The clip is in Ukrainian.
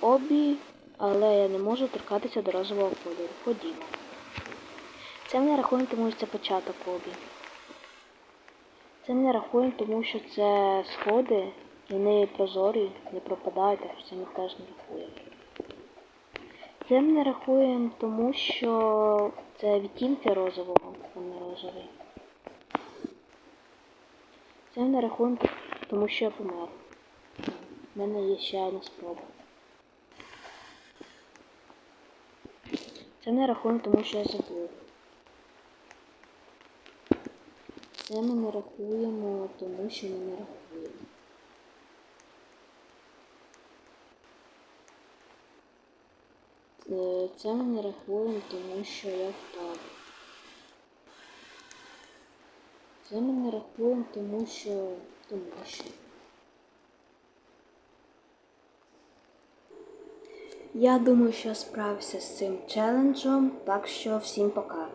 обі, але я не можу торкатися до розового кольору. Ходімо. Це не рахуємо, тому що це початок обі. Це не рахуємо, тому що це сходи, і вони прозорі, не пропадають, так що це ми теж не рахуємо. Це ми не рахуємо, тому що це відтінки розового, а не розовий. Це не рахуємо, тому що я помер. У мене є ще одна спроба. Це не рахуємо, тому що я забув. Це ми не рахуємо, тому що ми не рахуємо. Е, Це ми не рахуємо, тому що я впав. Це ми не рахуємо, тому що. тому що. Я думаю, що справився з цим челенджем, так що всім пока.